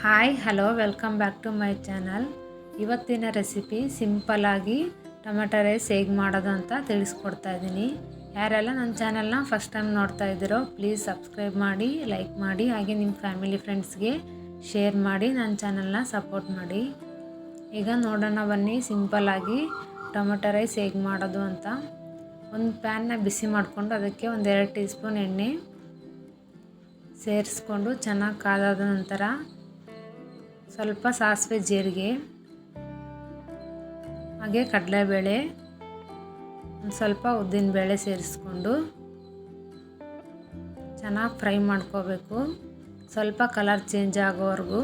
Hi hello welcome back to my channel ಇವತ್ತಿನ recipe ಸಿಂಪಲ್ಲಾಗಿ tomato rice ಹೇಗೆ ಮಾಡೋದು ಅಂತ ತಿಳಿಸ್ಕೊಡ್ತಾ ಇದ್ದೀನಿ. ಯಾರೆಲ್ಲ ನನ್ನ ಚಾನಲ್ನ ಫಸ್ಟ್ ಟೈಮ್ ನೋಡ್ತಾ ಇದ್ದೀರೋ ಪ್ಲೀಸ್ ಸಬ್ಸ್ಕ್ರೈಬ್ ಮಾಡಿ ಲೈಕ್ ಮಾಡಿ, ಹಾಗೆ ನಿಮ್ಮ ಫ್ಯಾಮಿಲಿ ಫ್ರೆಂಡ್ಸ್ಗೆ ಶೇರ್ ಮಾಡಿ, ನನ್ನ ಚಾನಲ್ನ ಸಪೋರ್ಟ್ ಮಾಡಿ. ಈಗ ನೋಡೋಣ ಬನ್ನಿ ಸಿಂಪಲ್ಲಾಗಿ ಟೊಮೆಟೊ ರೈಸ್ ಹೇಗೆ ಮಾಡೋದು ಅಂತ. ಒಂದು ಪ್ಯಾನ್ನ ಬಿಸಿ ಮಾಡಿಕೊಂಡು ಅದಕ್ಕೆ ಒಂದೆರಡು ಟೀ ಸ್ಪೂನ್ ಎಣ್ಣೆ ಸೇರಿಸ್ಕೊಂಡು ಚೆನ್ನಾಗಿ ಕಾದಾದ ನಂತರ ಸ್ವಲ್ಪ ಸಾಸಿವೆ ಜೀರಿಗೆ, ಹಾಗೆ ಕಡಲೆಬೇಳೆ, ಒಂದು ಸ್ವಲ್ಪ ಉದ್ದಿನಬೇಳೆ ಸೇರಿಸ್ಕೊಂಡು ಚೆನ್ನಾಗಿ ಫ್ರೈ ಮಾಡ್ಕೋಬೇಕು. ಸ್ವಲ್ಪ ಕಲರ್ ಚೇಂಜ್ ಆಗೋವರೆಗೂ.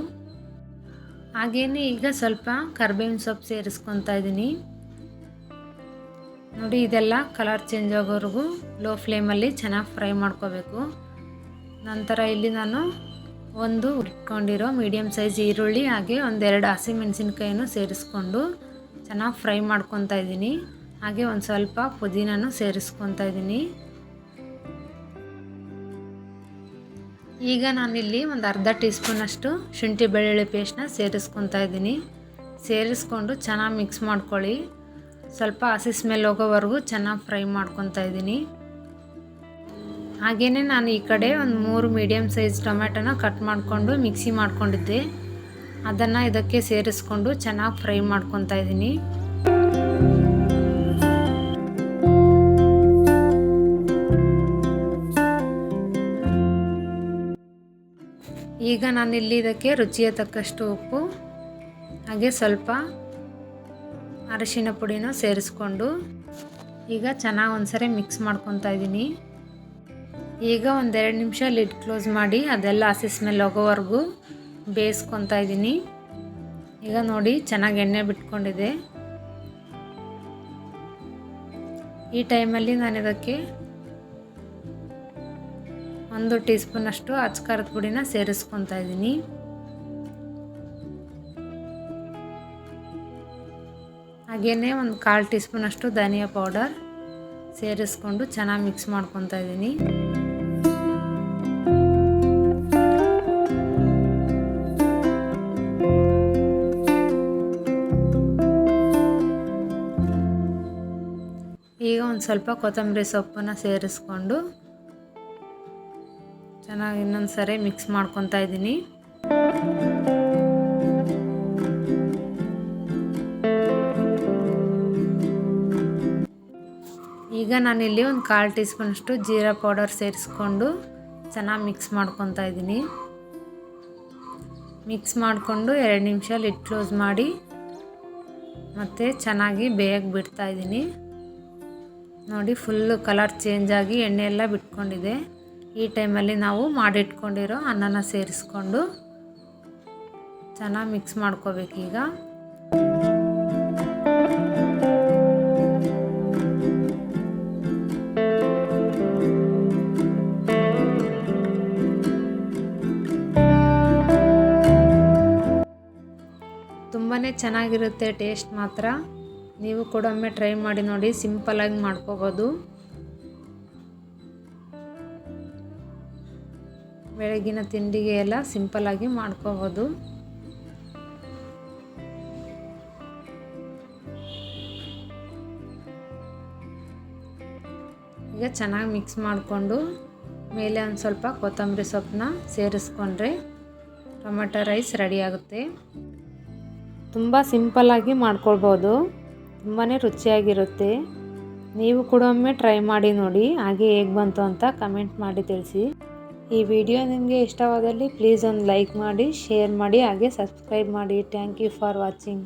ಹಾಗೇನೆ ಈಗ ಸ್ವಲ್ಪ ಕರ್ಬೇವಿನ ಸೊಪ್ಪು ಸೇರಿಸ್ಕೊತಾ ಇದ್ದೀನಿ. ನೋಡಿ, ಇದೆಲ್ಲ ಕಲರ್ ಚೇಂಜ್ ಆಗೋವರೆಗೂ, ಲೋ ಫ್ಲೇಮಲ್ಲಿ ಚೆನ್ನಾಗಿ ಫ್ರೈ ಮಾಡ್ಕೋಬೇಕು. ನಂತರ ಇಲ್ಲಿ ನಾನು ಒಂದು ಇಟ್ಕೊಂಡಿರೋ ಮೀಡಿಯಮ್ ಸೈಜ್ ಈರುಳ್ಳಿ ಹಾಗೆ ಒಂದೆರಡು ಹಸಿಮೆಣಸಿನ್ಕಾಯಿನೂ ಸೇರಿಸ್ಕೊಂಡು ಚೆನ್ನಾಗಿ ಫ್ರೈ ಮಾಡ್ಕೊತಾ ಇದ್ದೀನಿ. ಹಾಗೆ ಒಂದು ಸ್ವಲ್ಪ ಪುದೀನೂ ಸೇರಿಸ್ಕೊತಾ ಇದ್ದೀನಿ. ಈಗ ನಾನಿಲ್ಲಿ ಒಂದು ಅರ್ಧ ಟೀ ಸ್ಪೂನಷ್ಟು ಶುಂಠಿ ಬೆಳ್ಳುಳ್ಳಿ ಪೇಸ್ಟ್ನ ಸೇರಿಸ್ಕೊತಾ ಇದ್ದೀನಿ. ಸೇರಿಸ್ಕೊಂಡು ಚೆನ್ನಾಗಿ ಮಿಕ್ಸ್ ಮಾಡ್ಕೊಳ್ಳಿ. ಸ್ವಲ್ಪ ಹಸಿ ಸ್ಮೆಲ್ ಹೋಗೋವರೆಗೂ ಚೆನ್ನಾಗಿ ಫ್ರೈ ಮಾಡ್ಕೊತಾ ಇದ್ದೀನಿ. ಹಾಗೆಯೇ ನಾನು ಈ ಕಡೆ ಒಂದು ಮೂರು ಮೀಡಿಯಮ್ ಸೈಜ್ ಟೊಮೆಟೊನ ಕಟ್ ಮಾಡಿಕೊಂಡು ಮಿಕ್ಸಿ ಮಾಡ್ಕೊಂಡಿದ್ದೆ. ಅದನ್ನು ಇದಕ್ಕೆ ಸೇರಿಸ್ಕೊಂಡು ಚೆನ್ನಾಗಿ ಫ್ರೈ ಮಾಡ್ಕೊತಾ ಇದ್ದೀನಿ. ಈಗ ನಾನಿಲ್ಲಿ ಇದಕ್ಕೆ ರುಚಿಯ ತಕ್ಕಷ್ಟು ಉಪ್ಪು, ಹಾಗೆ ಸ್ವಲ್ಪ ಅರಿಶಿನ ಪುಡಿನ ಸೇರಿಸ್ಕೊಂಡು ಈಗ ಚೆನ್ನಾಗಿ ಒಂದ್ಸರಿ ಮಿಕ್ಸ್ ಮಾಡ್ಕೊತಾ ಇದ್ದೀನಿ. ಈಗ ಒಂದೆರಡು ನಿಮಿಷ ಲಿಡ್ ಕ್ಲೋಸ್ ಮಾಡಿ ಅದೆಲ್ಲ ಹಸಿ ಸ್ಮೆಲ್ ಹೋಗೋವರೆಗೂ ಬೇಯಿಸ್ಕೊತಾ ಇದ್ದೀನಿ. ಈಗ ನೋಡಿ, ಚೆನ್ನಾಗಿ ಎಣ್ಣೆ ಬಿಟ್ಕೊಂಡಿದೆ. ಈ ಟೈಮಲ್ಲಿ ನಾನು ಇದಕ್ಕೆ ಒಂದು ಟೀ ಸ್ಪೂನಷ್ಟು ಅಚ್ಕಾರದ ಪುಡಿನ ಸೇರಿಸ್ಕೊತಾ ಇದ್ದೀನಿ. ಹಾಗೆಯೇ ಒಂದು ಕಾಲು ಟೀ ಸ್ಪೂನಷ್ಟು ಧನಿಯಾ ಪೌಡರ್ ಸೇರಿಸ್ಕೊಂಡು ಚೆನ್ನಾಗಿ ಮಿಕ್ಸ್ ಮಾಡ್ಕೊತಾ ಇದ್ದೀನಿ. ಈಗ ಒಂದು ಸ್ವಲ್ಪ ಕೊತ್ತಂಬರಿ ಸೊಪ್ಪನ್ನು ಸೇರಿಸ್ಕೊಂಡು ಚೆನ್ನಾಗಿ ಇನ್ನೊಂದು ಸರಿ ಮಿಕ್ಸ್ ಮಾಡ್ಕೊತಾ ಇದ್ದೀನಿ. ಈಗ ನಾನಿಲ್ಲಿ ಒಂದು ಕಾಲು ಟೀ ಸ್ಪೂನಷ್ಟು ಜೀರಾ ಪೌಡರ್ ಸೇರಿಸ್ಕೊಂಡು ಚೆನ್ನಾಗಿ ಮಿಕ್ಸ್ ಮಾಡ್ಕೊತಾ ಇದ್ದೀನಿ. ಮಿಕ್ಸ್ ಮಾಡಿಕೊಂಡು ಎರಡು ನಿಮಿಷ ಲಿಡ್ ಕ್ಲೋಸ್ ಮಾಡಿ ಮತ್ತು ಚೆನ್ನಾಗಿ ಬೇಯಕ್ಕೆ ಬಿಡ್ತಾ ಇದ್ದೀನಿ. ನೋಡಿ ಫುಲ್ಲು ಕಲರ್ ಚೇಂಜ್ ಆಗಿ ಎಣ್ಣೆ ಎಲ್ಲ ಬಿಟ್ಕೊಂಡಿದೆ. ಈ ಟೈಮಲ್ಲಿ ನಾವು ಮಾಡಿಟ್ಕೊಂಡಿರೋ ಅನ್ನನ ಸೇರಿಸ್ಕೊಂಡು ಚೆನ್ನಾಗಿ ಮಿಕ್ಸ್ ಮಾಡ್ಕೋಬೇಕೀಗ ತುಂಬಾ ಚೆನ್ನಾಗಿರುತ್ತೆ ಟೇಸ್ಟ್ ಮಾತ್ರ. ನೀವು ಕೂಡ ಒಮ್ಮೆ ಟ್ರೈ ಮಾಡಿ ನೋಡಿ ಸಿಂಪಲಾಗಿ ಮಾಡ್ಕೋಬೋದು. ಬೆಳಗಿನ ತಿಂಡಿಗೆ ಎಲ್ಲ ಸಿಂಪಲಾಗಿ ಮಾಡ್ಕೋಬೋದು. ಈಗ ಚೆನ್ನಾಗಿ ಮಿಕ್ಸ್ ಮಾಡಿಕೊಂಡು, ಮೇಲೆ ಒಂದು ಸ್ವಲ್ಪ ಕೊತ್ತಂಬರಿ ಸೊಪ್ಪನ್ನ ಸೇರಿಸ್ಕೊಂಡ್ರೆ ಟೊಮೆಟೊ ರೈಸ್ ರೆಡಿಯಾಗುತ್ತೆ ತುಂಬ ಸಿಂಪಲ್ಲಾಗಿ ಮಾಡ್ಕೊಳ್ಬೋದು. ತುಂಬಾ ರುಚಿಯಾಗಿರುತ್ತೆ. ನೀವು ಕೂಡ ಒಮ್ಮೆ ಟ್ರೈ ಮಾಡಿ ನೋಡಿ, ಹಾಗೆ ಹೇಗೆ ಬಂತು ಅಂತ ಕಮೆಂಟ್ ಮಾಡಿ ತಿಳಿಸಿ. ಈ ವಿಡಿಯೋ ನಿಮಗೆ ಇಷ್ಟವಾದಲ್ಲಿ ಪ್ಲೀಸ್ ಒಂದು ಲೈಕ್ ಮಾಡಿ ಶೇರ್ ಮಾಡಿ, ಹಾಗೆ ಸಬ್ಸ್ಕ್ರೈಬ್ ಮಾಡಿ. Thank you for watching